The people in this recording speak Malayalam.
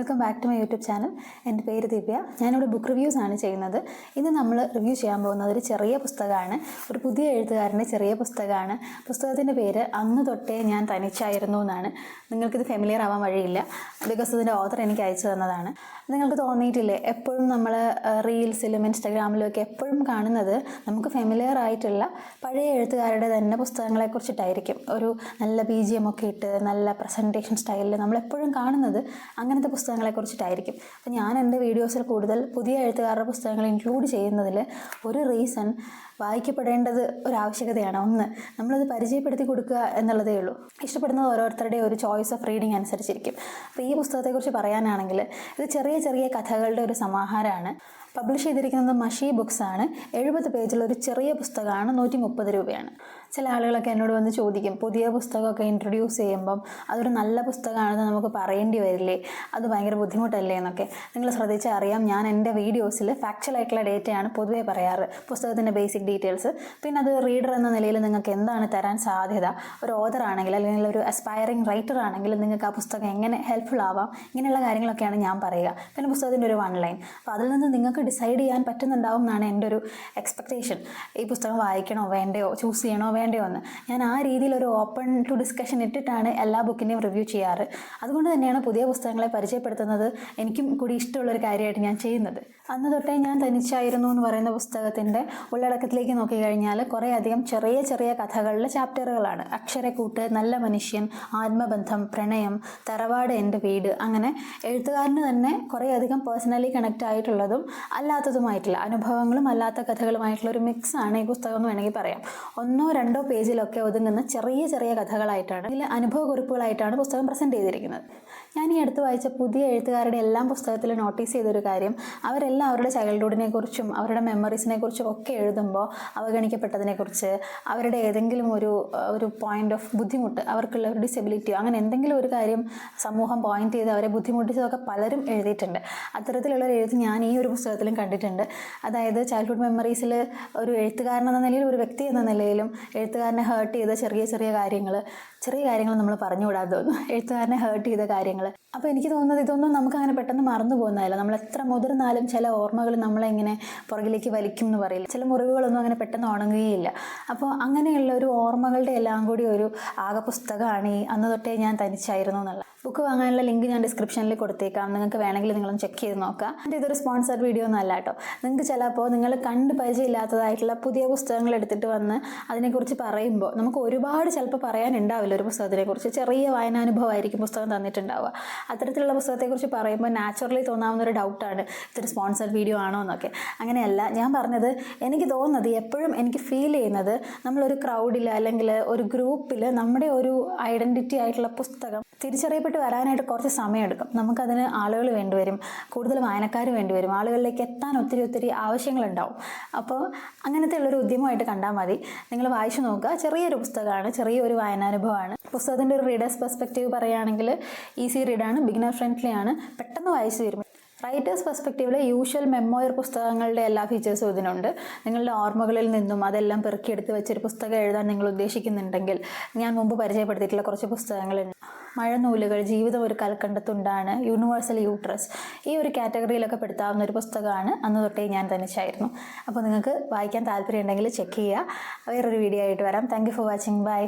Welcome back to my YouTube channel എന്റെ പേര് ദിവ്യ. ഞാനിവിടെ ബുക്ക് റിവ്യൂസ് ആണ് ചെയ്യുന്നത്. ഇന്ന് നമ്മൾ റിവ്യൂ ചെയ്യാൻ പോകുന്നത് ഒരു ചെറിയ പുസ്തകമാണ്. ഒരു പുതിയ എഴുത്തുകാരന്റെ ചെറിയ പുസ്തകമാണ്. പുസ്തകത്തിന്റെ പേര് അന്ന് തൊട്ടേ ഞാൻ തനിച്ചായിരുന്നു എന്നാണ്. നിങ്ങൾക്കിത് ഫെമിലിയർ ആവാൻ വഴിയില്ല. ബിക്കോസ് ഇതിന്റെ ഓഥർ എനിക്ക് അയച്ചു തന്നതാണ്. നിങ്ങൾക്ക് തോന്നിയിട്ടില്ലേ? എപ്പോഴും നമ്മൾ റീൽസിലും ഇൻസ്റ്റാഗ്രാമിലും ഒക്കെ എപ്പോഴും കാണുന്നത് നമുക്ക് ഫെമിലിയർ ആയിട്ടുള്ള പഴയ എഴുത്തുകാരുടെ തന്നെ പുസ്തകങ്ങളെക്കുറിച്ചിട്ടായിരിക്കും. ഒരു നല്ല ബി ജി എം ഒക്കെ ഇട്ട് നല്ല പ്രസന്റേഷൻ സ്റ്റൈലിൽ നമ്മളെപ്പോഴും കാണുന്നത് അങ്ങനത്തെ പുസ്തകങ്ങളെക്കുറിച്ചിട്ടായിരിക്കും. അപ്പം ഞാൻ എന്റെ വീഡിയോസിൽ കൂടുതൽ പുതിയ എഴുത്തുകാരുടെ പുസ്തകങ്ങൾ ഇൻക്ലൂഡ് ചെയ്യുന്നതിൽ ഒരു റീസൺ വായിക്കപ്പെടേണ്ടത് ഒരു ആവശ്യകതയാണ്. ഒന്ന് നമ്മളത് പരിചയപ്പെടുത്തി കൊടുക്കുക എന്നുള്ളതേ ഉള്ളൂ. ഇഷ്ടപ്പെടുന്നത് ഓരോരുത്തരുടെയും ഒരു ചോയ്സ് ഓഫ് റീഡിങ് അനുസരിച്ചിരിക്കും. അപ്പോൾ ഈ പുസ്തകത്തെക്കുറിച്ച് പറയാനാണെങ്കിൽ ഇത് ചെറിയ ചെറിയ കഥകളുടെ ഒരു സമാഹാരമാണ്. പബ്ലിഷ് ചെയ്തിരിക്കുന്നത് മഷി ബുക്സ് ആണ്. എഴുപത് പേജുള്ള ഒരു ചെറിയ പുസ്തകമാണ് നൂറ്റി മുപ്പത് രൂപയാണ്. ചില ആളുകളൊക്കെ എന്നോട് വന്ന് ചോദിക്കും പുതിയ പുസ്തകമൊക്കെ ഇൻട്രൊഡ്യൂസ് ചെയ്യുമ്പം അതൊരു നല്ല പുസ്തകമാണെന്ന് നമുക്ക് പറയേണ്ടി വരില്ലേ? അത് ഭയങ്കര ബുദ്ധിമുട്ടല്ലേ? എന്നൊക്കെ. നിങ്ങൾ ശ്രദ്ധിച്ചാൽ അറിയാം ഞാൻ എന്റെ വീഡിയോസിൽ ഫാക്ച്വൽ ആയിട്ടുള്ള ഡേറ്റയാണ് പൊതുവേ പറയാറ്. പുസ്തകത്തിന്റെ ബേസിക് ഡീറ്റെയിൽസ് പിന്നെ അത് റീഡർ എന്ന നിലയിൽ നിങ്ങൾക്ക് എന്താണ് തരാൻ സാധ്യത? ഒരു ഓതർ ആണെങ്കിൽ അല്ലെങ്കിൽ ഒരു അസ്പയറിംഗ് റൈറ്റർ ആണെങ്കിൽ നിങ്ങൾക്ക് ആ പുസ്തകം എങ്ങനെ ഹെൽപ്ഫുൾ ആവാം? ഇങ്ങനെയുള്ള കാര്യങ്ങളൊക്കെയാണ് ഞാൻ പറയുക. പിന്നെ പുസ്തകത്തിന്റെ ഒരു വൺ ലൈൻ അപ്പോൾ അതിൽ നിന്ന് നിങ്ങൾക്ക് ഡിസൈഡ് ചെയ്യാൻ പറ്റുന്നുണ്ടാവും എന്നാണ് എന്റെ ഒരു എക്സ്പെക്റ്റേഷൻ ഈ പുസ്തകം വായിക്കണോ വേണ്ടയോ ചൂസ് ചെയ്യണോ വേണ്ടയോ എന്ന്. ഞാൻ ആ രീതിയിൽ ഒരു ഓപ്പൺ ടു ഡിസ്കഷൻ ഇട്ടിട്ടാണ് എല്ലാ ബുക്കിനെയും റിവ്യൂ ചെയ്യാറ്. അതുകൊണ്ട് തന്നെയാണ് പുതിയ പുസ്തകങ്ങളെ പരിചയപ്പെടുത്തുന്നത് എനിക്കും കൂടി ഇഷ്ടമുള്ളൊരു കാര്യമായിട്ട് ഞാൻ ചെയ്യുന്നത്. അന്ന് തൊട്ടേ ഞാൻ തനിച്ചായിരുന്നു എന്ന് പറയുന്ന പുസ്തകത്തിന്റെ ഉള്ളടക്കത്തിലേക്ക് നോക്കിക്കഴിഞ്ഞാൽ കുറേയധികം ചെറിയ ചെറിയ കഥകളിലെ ചാപ്റ്ററുകളാണ് അക്ഷരക്കൂട്ട് നല്ല മനുഷ്യൻ ആത്മബന്ധം പ്രണയം തറവാട് എന്റെ വീട് അങ്ങനെ എഴുത്തുകാരന് തന്നെ കുറേയധികം പേഴ്സണലി കണക്റ്റ് ആയിട്ടുള്ളതും അല്ലാത്തതുമായിട്ടുള്ള അനുഭവങ്ങളും അല്ലാത്ത കഥകളുമായിട്ടുള്ള ഒരു മിക്സ് ആണ് ഈ പുസ്തകം എന്ന് വേണമെങ്കിൽ പറയാം. ഒന്നോ രണ്ടോ പേജിലൊക്കെ ഒതുങ്ങുന്ന ചെറിയ ചെറിയ കഥകളായിട്ടാണ് ഇതിൽ അനുഭവക്കുറിപ്പുകളായിട്ടാണ് പുസ്തകം പ്രസന്റ് ചെയ്തിരിക്കുന്നത്. ഞാൻ ഈ അടുത്ത് വായിച്ച പുതിയ എഴുത്തുകാരുടെ എല്ലാം പുസ്തകത്തിൽ നോട്ടീസ് ചെയ്തൊരു കാര്യം അവരെല്ലാം അവരുടെ ചൈൽഡ്ഹുഡിനെ കുറിച്ചും അവരുടെ മെമ്മറീസിനെ കുറിച്ചും ഒക്കെ എഴുതുമ്പോൾ അവഗണിക്കപ്പെട്ടതിനെക്കുറിച്ച് അവരുടെ ഏതെങ്കിലും ഒരു ഒരു പോയിന്റ് ഓഫ് ബുദ്ധിമുട്ട് അവർക്കുള്ള ഒരു ഡിസബിലിറ്റിയോ അങ്ങനെ എന്തെങ്കിലും ഒരു കാര്യം സമൂഹം പോയിന്റ് ചെയ്ത് അവരെ ബുദ്ധിമുട്ടിച്ചതൊക്കെ പലരും എഴുതിയിട്ടുണ്ട്. അത്തരത്തിലുള്ള എഴുത്ത് ഞാൻ ഈ ഒരു പുസ്തകത്തിലും കണ്ടിട്ടുണ്ട്. അതായത് ചൈൽഡ്ഹുഡ് മെമ്മറീസിൽ ഒരു എഴുത്തുകാരൻ എന്ന നിലയിൽ ഒരു വ്യക്തി എന്ന നിലയിലും എഴുത്തുകാരനെ ഹേർട്ട് ചെയ്ത ചെറിയ ചെറിയ കാര്യങ്ങൾ ചെറിയ കാര്യങ്ങൾ നമ്മൾ പറഞ്ഞുകൂടാതെ തോന്നുന്നു എഴുത്തുകാരനെ ഹേർട്ട് ചെയ്ത കാര്യങ്ങൾ അപ്പോൾ എനിക്ക് തോന്നുന്നത് ഇതൊന്നും നമുക്ക് അങ്ങനെ പെട്ടെന്ന് മറന്നു പോകുന്നതല്ല. നമ്മൾ എത്ര മുതിർന്നാലും ചില ഓർമ്മകൾ നമ്മളെങ്ങനെ പുറകിലേക്ക് വലിക്കും എന്ന് പറയില്ല. ചില മുറിവുകളൊന്നും അങ്ങനെ പെട്ടെന്ന് ഉണങ്ങുകയില്ല. അപ്പോൾ അങ്ങനെയുള്ള ഒരു ഓർമ്മകളുടെ എല്ലാം കൂടി ഒരു ആകെ പുസ്തകമാണ് ഈ അന്ന് തൊട്ടേ ഞാൻ തനിച്ചായിരുന്നു എന്നുള്ള ബുക്ക് വാങ്ങാനുള്ള ലിങ്ക് ഞാൻ ഡിസ്ക്രിപ്ഷനിൽ കൊടുത്തേക്കാം. നിങ്ങൾക്ക് വേണമെങ്കിൽ നിങ്ങളൊന്ന് ചെക്ക് ചെയ്ത് നോക്കാം. എന്റെ ഇതൊരു സ്പോൺസർഡ് വീഡിയോ ഒന്നും കേട്ടോ നിങ്ങൾക്ക് ചിലപ്പോൾ നിങ്ങൾ കണ്ട് പരിചയമില്ലാത്തതായിട്ടുള്ള പുതിയ പുസ്തകങ്ങൾ എടുത്തിട്ട് വന്ന് അതിനെക്കുറിച്ച് പറയുമ്പോൾ നമുക്ക് ഒരുപാട് ചിലപ്പോൾ പറയാനുണ്ടാവില്ല ഒരു പുസ്തകത്തിനെക്കുറിച്ച്. ചെറിയ വായനാനുഭവമായിരിക്കും പുസ്തകം തന്നിട്ടുണ്ടാവുക. അത്തരത്തിലുള്ള പുസ്തകത്തെക്കുറിച്ച് പറയുമ്പോൾ നാച്ചുറലി തോന്നാവുന്ന ഒരു ഡൗട്ടാണ് ഇതൊരു സ്പോൺസർ വീഡിയോ ആണോ എന്നൊക്കെ. അങ്ങനെയല്ല ഞാൻ പറഞ്ഞത് എനിക്ക് തോന്നുന്നത് എപ്പോഴും എനിക്ക് ഫീൽ ചെയ്യുന്നത് നമ്മളൊരു ക്രൗഡിൽ അല്ലെങ്കിൽ ഒരു ഗ്രൂപ്പിൽ നമ്മുടെ ഒരു ഐഡന്റിറ്റി ആയിട്ടുള്ള പുസ്തകം തിരിച്ചറിയപ്പെട്ട് വരാനായിട്ട് കുറച്ച് സമയമെടുക്കും നമുക്കതിന് ആളുകൾ വേണ്ടിവരും കൂടുതൽ വായനക്കാർ വേണ്ടിവരും ആളുകളിലേക്ക് എത്താൻ ഒത്തിരി ഒത്തിരി ആവശ്യങ്ങളുണ്ടാവും. അപ്പോൾ അങ്ങനത്തെ ഉള്ളൊരു ഉദ്യമമായിട്ട് കണ്ടാൽ മതി. നിങ്ങൾ വായിച്ചു നോക്കുക. ചെറിയൊരു പുസ്തകമാണ് ചെറിയൊരു വായനാനുഭവമാണ്. പുസ്തകത്തിന്റെ ഒരു റീഡേഴ്സ് പെർസ്പെക്റ്റീവ് പറയുകയാണെങ്കിൽ ഈസി റീഡാണ് ബിഗിനർ ഫ്രണ്ട്ലി ആണ്. പെട്ടെന്ന് വായിച്ചു തരും. റൈറ്റേഴ്സ് പെർസ്പെക്റ്റീവിൽ യൂഷ്വൽ മെമ്മോയർ പുസ്തകങ്ങളുടെ എല്ലാ ഫീച്ചേഴ്സും ഇതിനുണ്ട്. നിങ്ങളുടെ ഓർമ്മകളിൽ നിന്നും അതെല്ലാം പെറുക്കിയെടുത്ത് വെച്ചൊരു പുസ്തകം എഴുതാൻ നിങ്ങൾ ഉദ്ദേശിക്കുന്നുണ്ടെങ്കിൽ ഞാൻ മുമ്പ് പരിചയപ്പെടുത്തിയിട്ടുള്ള കുറച്ച് പുസ്തകങ്ങളുണ്ട്. മഴനൂലുകൾ ജീവിതം ഒരു കൽക്കണ്ടത്തുണ്ടാണ് യൂണിവേഴ്സൽ യൂട്രസ് ഈ ഒരു കാറ്റഗറിയിലൊക്കെ പെടുത്താവുന്ന ഒരു പുസ്തകമാണ് അന്ന് തൊട്ടേ ഞാൻ തനിച്ചായിരുന്നു അപ്പോൾ നിങ്ങൾക്ക് വായിക്കാൻ താല്പര്യം ഉണ്ടെങ്കിൽ ചെക്ക് ചെയ്യുക. വേറൊരു വീഡിയോ ആയിട്ട് വരാം. Thank for watching bye